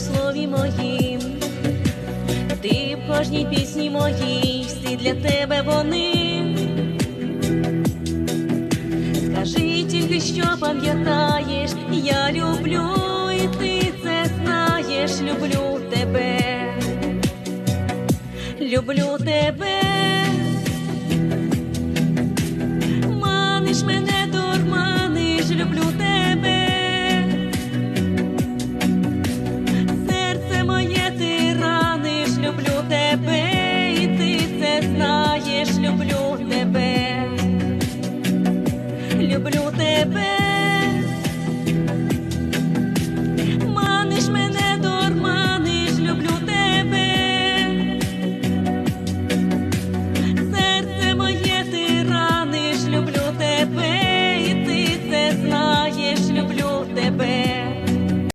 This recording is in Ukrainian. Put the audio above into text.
в слові моїм, ти в кожній пісні моїй, всі для тебе вони. Скажи тільки, що пам'ятаєш, я люблю, і ти це знаєш, люблю тебе, люблю тебе, маниш мене. te veo.